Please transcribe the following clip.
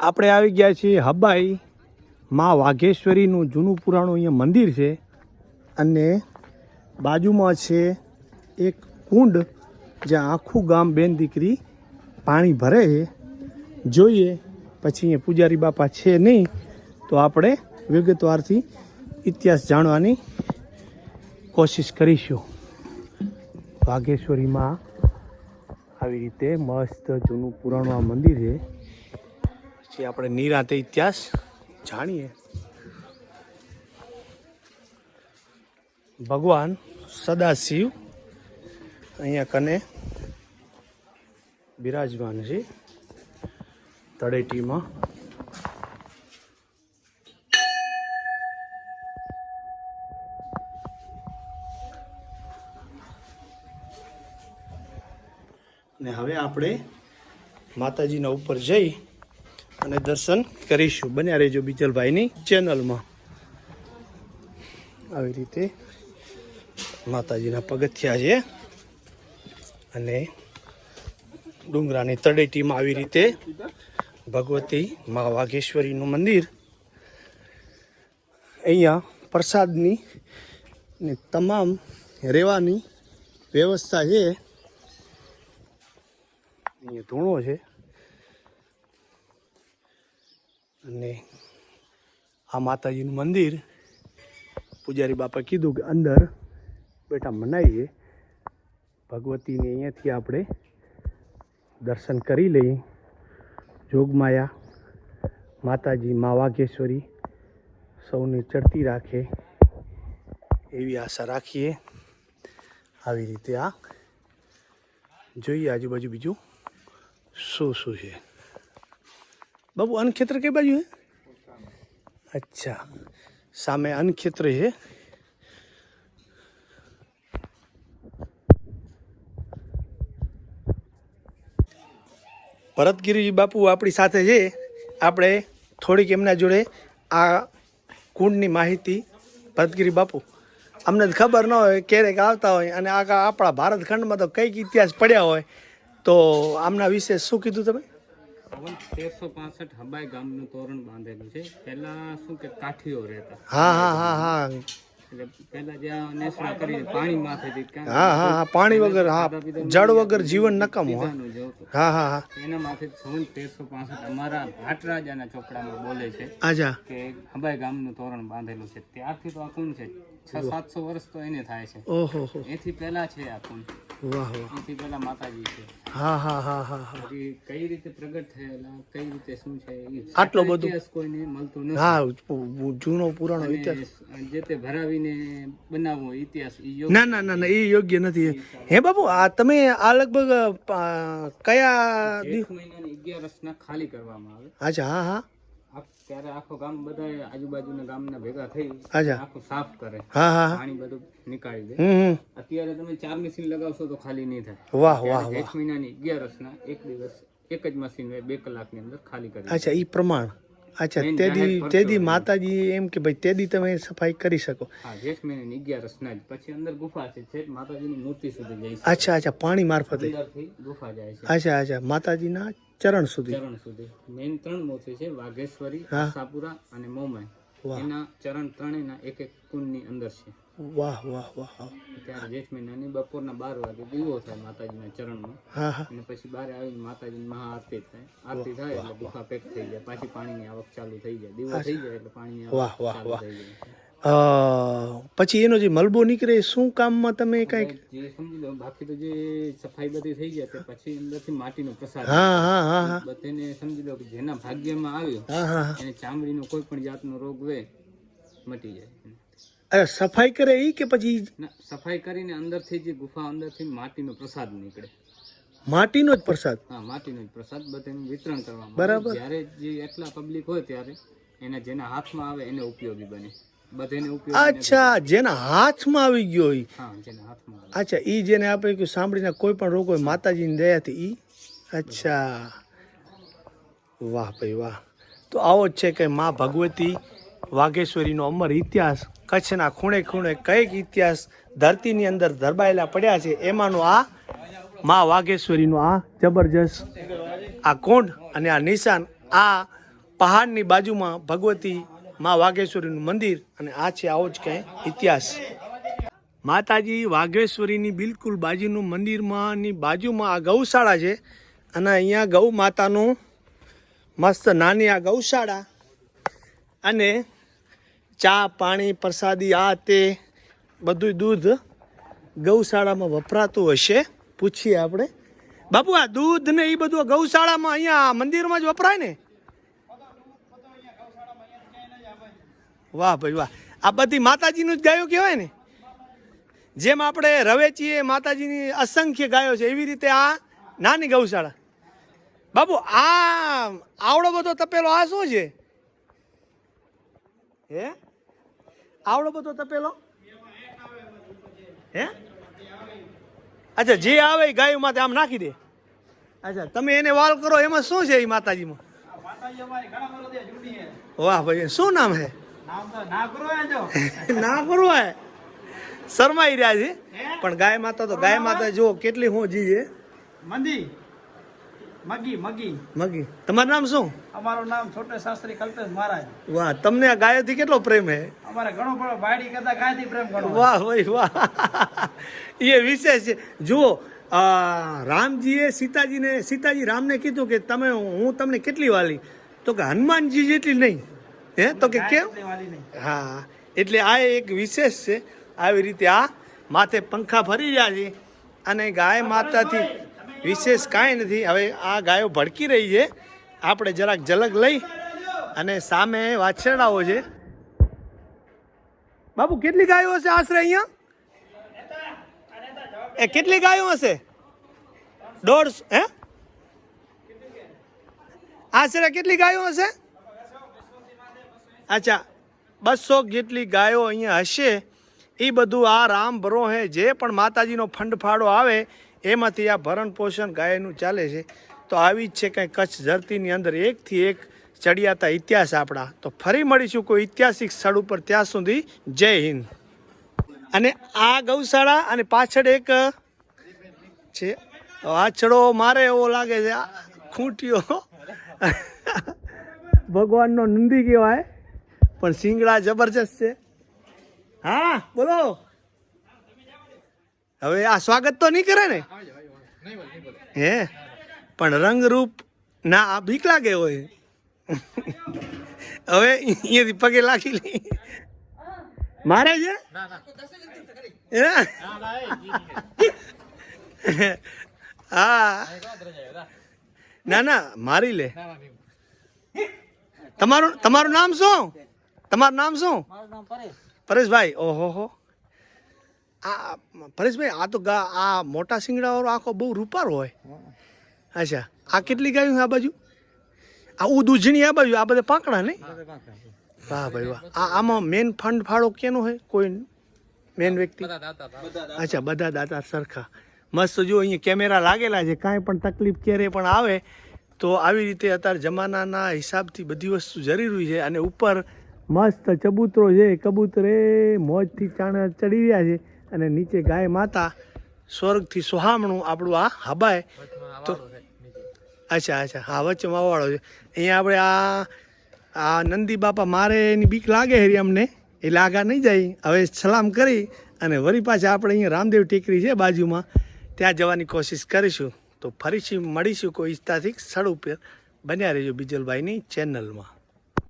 આપણે આવી ગયા છીએ હબાઈ માં વાઘેશ્વરીનું જૂનું પુરાણું અહીંયા મંદિર છે અને બાજુમાં છે એક કુંડ જ્યાં આખું ગામ બેન દીકરી પાણી ભરે છે. જોઈએ પછી અહીંયા પૂજારી બાપા છે નહીં તો આપણે વિગતવારથી ઇતિહાસ જાણવાની કોશિશ કરીશું. વાઘેશ્વરીમાં આવી રીતે મસ્ત જૂનું પુરાણું આ મંદિર છે. પછી આપણે નિરાતે ઇતિહાસ જાણીએ. ભગવાન સદાશિવ અહીંયા કને બિરાજમાન છે તળેટીમાં. ને હવે આપણે માતાજીના ઉપર જઈ અને દર્શન કરીશું. બન્યા રહેજો બીજલભાઈની ચેનલમાં. આવી રીતે માતાજીના પગથિયા છે. અને ડુંગરાની તળેટીમાં આવી રીતે ભગવતી મા વાઘેશ્વરીનું મંદિર. અહીંયા પ્રસાદની ને તમામ રહેવાની વ્યવસ્થા છે. અહીંયા ધૂણો છે. અને આ માતાજીનું મંદિર. પૂજારી બાપા કીધું કે અંદર બેટા મનાવીએ ભગવતીને અહીંયાથી આપણે દર્શન કરી લઈએ. જોગમાયા, માતાજી મા વાઘેશ્વરી સૌને ચડતી રાખે એવી આશા રાખીએ. આવી રીતે આ જોઈએ આજુબાજુ બીજું શું શું છે. બાબુ અન્નક્ષેત્ર કઈ બાજુ છે અચ્છા. સામે અન્નક્ષેત્ર છે ભરતગીરીજી બાપુ આપણી સાથે છે. આપણે થોડીક એમના જોડે આ કુંડની માહિતી ભરતગીરી બાપુ. અમને ખબર ન હોય ક્યારેક આવતા હોય અને આ આપણા ભારત ખંડમાં તો કંઈક ઇતિહાસ પડ્યા હોય. તો આમના વિશે શું કીધું તમે? પવન તેરસો પાસઠ હબાઈ ગામનું તોરણ બાંધેલું છે. પહેલા શું કે કાઠીઓ રહેતા. હા હા હા હા. એટલે પહેલા જ્યાં નેસડા કરી પાણી માથેથી હા હા હા પાણી વગર હા જળ વગર જીવન નકામું હા. પીધાનું જોતું હા હા હા. એના માથે સવન તેરસો પાસઠ અમારા ભાટરાજાના ચોપડામાં બોલે છે આજા. કે હબાઈ ગામનું તોરણ બાંધેલું છે. ત્યારથી તો આ કોણ છે. છ સાતસો વર્ષ તો એને થાય છે. ઓહો એથી પહેલા છે આ કુંડ. વાહ વાહ. એથી પહેલા માતાજી છે. હા હા હા હા હા. કઈ રીતે પ્રગટ થયેલા કઈ રીતે શું છે આટલો બધો. ઇતિહાસ કોઈને મળતું નથી. હા જૂનો પુરાણો ઇતિહાસ. જે તે ભરાવીને બનાવવો ઇતિહાસ ના ના ના ના એ યોગ્ય નથી. હે બાપુ આ તમે આ લગભગ કયા મહિનાની અગિયારસના ખાલી કરવામાં આવે. અચ્છા હા હા. ત્યારે આખો ગામ બધા આજુબાજુના ગામના ભેગા થઈ અચ્છા આખું સાફ કરે હા હા હા. પાણી બધું નીકાળી દે. હમ હમ. અત્યારે તમે ચાર મશીન લગાવશો તો ખાલી નહીં થાય. વાહ વાહ ત્યારે વાહ જેઠ મહિનાની અગિયારસના એક દિવસ એક જ મશીન હોય બે કલાકની અંદર ખાલી કરી દે. અચ્છા એ પ્રમાણ. અચ્છા મેઇન તેદી જાહેર ખર્ચો તેદી હોય. માતાજી એમ કે ભાઈ તેદી તમે સફાઈ કરી શકો. હા જેઠ મહિનાની અગિયારસના જ. પછી અંદર ગુફા છે. છેક માતાજીની મૂર્તિ સુધી જઈ શકે અચ્છા અચ્છા પાણી મારફતે. અંદરથી ગુફા જાય છે. અચ્છા અચ્છા માતાજીના ચરણ સુધી. ચરણ સુધી. મેન ત્રણ મૂર્તિ છે વાઘેશ્વરી સાપુરા અને મોમાઈ એના ચરણ ત્રણેયના એક એક કુંડની અંદર છે. વાહ વાહ વાહ. ત્યારે જેઠ મહિનાની બપોરના બાર વાગે દીવો થાય માતાજીના ચરણમાં. અને પછી બારે આવીને માતાજીની મહાઆરતી થાય. આરતી થાય એટલે ગુફા પેક થઈ જાય. પાછી પાણીની આવક ચાલુ થઈ જાય. દીવો થઈ જાય એટલે પાણીની આવક ચાલુ થઈ જાય. પછી એનો જે મલબો નીકળે શું કામમાં તમે કંઈક? જે સમજી લો બાકી તો જે સફાઈ બધી થઈ જાય તે પછી અંદરથી માટીનો પ્રસાદ હા હા હા હા. બધાને સમજી લો કે જેના ભાગ્યમાં આવ્યો હા હા એને ચામડીનો કોઈ પણ જાતનો રોગ હોય મટી જાય. અરે સફાઈ કરે એ કે પછી સફાઈ કરીને અંદરથી જે ગુફા અંદરથી માટીનો પ્રસાદ નીકળે. માટીનો જ પ્રસાદ? હા માટીનો જ પ્રસાદ બધાનું વિતરણ કરવામાં બરાબર. જ્યારે જે એટલા પબ્લિક હોય ત્યારે એના જેના હાથમાં આવે એને ઉપયોગી બને. અચ્છા જેના હાથમાં આવી ગયો ઈ. હા જેના હાથમાં આવે અચ્છા ઈ જેને આપણે કહ્યું સાંભળીને કોઈ પણ રોગ હોય માતાજીની દયાથી ઈ? અચ્છા. વાહ ભાઈ વાહ. તો આવો જ છે કે માં ભગવતી વાઘેશ્વરીનો અમર ઇતિહાસ કચ્છના ખૂણે ખૂણે કંઈક ઇતિહાસ ધરતીની અંદર ધરબાયેલા પડ્યા છે એમાંનો આ માં વાઘેશ્વરીનો આ જબરજસ્ત આ કુંડ અને આ નિશાન આ પહાડની બાજુમાં ભગવતી મા વાઘેશ્વરીનું મંદિર અને આ છે આવો જ કંઈ ઇતિહાસ. માતાજી વાઘેશ્વરીની બિલકુલ બાજુનું મંદિરમાંની બાજુમાં આ ગૌશાળા છે અને અહીંયા ગૌ માતાનું મસ્ત નાની આ ગૌશાળા અને ચા પાણી પ્રસાદી આ તે બધું દૂધ ગૌશાળામાં વપરાતું હશે. પૂછીએ આપણે. બાપુ, આ દૂધ ને એ બધું ગૌશાળામાં અહીંયા મંદિરમાં જ વપરાય ને? વાહ ભાઈ વાહ. આ બધી માતાજીનું જ ગાયો કહેવાય ને? જેમ આપણે રવેચીએ માતાજીની અસંખ્ય ગાયો છે એવી રીતે આ નાની ગૌશાળા. બાબુ આ આવડો બધો તપેલો આ શું છે? હે? આવડો બધો તપેલો? હે? અચ્છા જે આવે એ ગાયું માથે આમ નાખી દે. અચ્છા તમે એને વાલ કરો એમાં શું છે એ માતાજીમાં? વાહ ભાઈ શું નામ હે? ના કરવાય શરમાઈ રહ્યા છે? પણ ગાય માતા તો ગાય માતા જો કેટલી હું જી છે મંદી. મગી મગી. મગી. તમારું નામ શું? અમારું નામ છોટે શાસ્ત્રી કલ્પેશ મહારાજ. વાહ તમને આ ગાયોથી કેટલો પ્રેમ હે? અમારે ઘણો બધો બાયડી કરતા ગાયથી પ્રેમ ઘણો વાહ ભાઈ વાહ. એ વિશેષ છે. જુઓ રામજીએ સીતાજીને સીતાજી રામને કીધું કે તમે હું તમને કેટલી વાલી? તો કે હનુમાનજી જેટલી નહીં. હે? તો કે કેમ? હા. એટલે આ એક વિશેષ છે. આવી રીતે આ માથે પંખા ફરી રહ્યા છે. અને ગાય માતાથી વિશેષ કાંઈ નથી. હવે આ ગાયો ભડકી રહી છે. આપણે જરાક ઝલક લઈ અને સામે વાછરડાઓ છે. બાબુ, કેટલી ગાયો હશે આશરે અહીંયા? એ કેટલી ગાયો હશે? દોઢ હે? આશરે કેટલી ગાયો હશે? અચ્છા, બસો જેટલી ગાયો અહીંયા હશે એ બધું આ રામ હે જે પણ માતાજીનો ફંડફાળો આવે, એમાંથી આ ભરણ પોષણ ગાયનું ચાલે છે. તો આવી જ છે કંઈ કચ્છ ધરતીની અંદર એકથી એક ચડિયાતા ઇતિહાસ આપણા. તો ફરી મળીશું કોઈ ઐતિહાસિક સ્થળ ઉપર ત્યાં સુધી. જય હિન્દ. અને આ ગૌશાળા અને પાછળ એક છે, વાછડો મારે એવો લાગે છે, આ ખૂંટીઓ. ભગવાનનો નંદી કહેવાય. પણ સિંગડા જબરજસ્ત છે. હા? બોલો. હવે આ સ્વાગત તો નહીં કરે ને? હે? પણ રંગરૂપ ના આ બીક લાગે હોય. હવે અહીંયાથી પગે લાગી લે મારે છે? હે? હા. ના ના મારી લે. તમારું તમારું નામ શું? તમારું નામ શું? પરેશભાઈ ઓહો હો આ પરેશભાઈ આ તો આ મોટા સિંગડાવાળો આખો બહુ રૂપારો હોય. અચ્છા આ કેટલી ગાયું છે આ બાજુ? આ ઉ દૂધણી આ બાજુ આ બધા પાંકડા નહીં? વાહ ભાઈ વાહ. આ આમાં મેન ફંડ ફાળો કેનો હોય કોઈ મેન વ્યક્તિ? અચ્છા બધા દાતા સરખા. મસ્ત જો અહીંયા કેમેરા લાગેલા છે કાંઈ પણ તકલીફ ક્યારે પણ આવે તો આવી રીતે અત્યારે જમાનાના હિસાબથી બધી વસ્તુ જરૂરી છે અને ઉપર મસ્ત ચબૂતરો છે, કબૂતરે મોજથી ચાણા ચડી રહ્યા છે અને નીચે ગાય માતા સ્વર્ગથી સુહામણું આપણું આ હબાય. તો અચ્છા અચ્છા, હા, વચ્ચે માવાળો છે. અહીંયા આપણે આ આ નંદી બાપા મારે એની બીક લાગે હરી અમને. એટલે લાગા નહીં જાય. હવે સલામ કરી અને વરી પાછા આપણે અહીંયા રામદેવ ટેકરી છે બાજુમાં. ત્યાં જવાની કોશિશ કરીશું. તો ફરીથી મળીશું કોઈ ઐતિહાસિક સ્થળ ઉપર. બન્યા રહેજો બીજલભાઈની ચેનલમાં.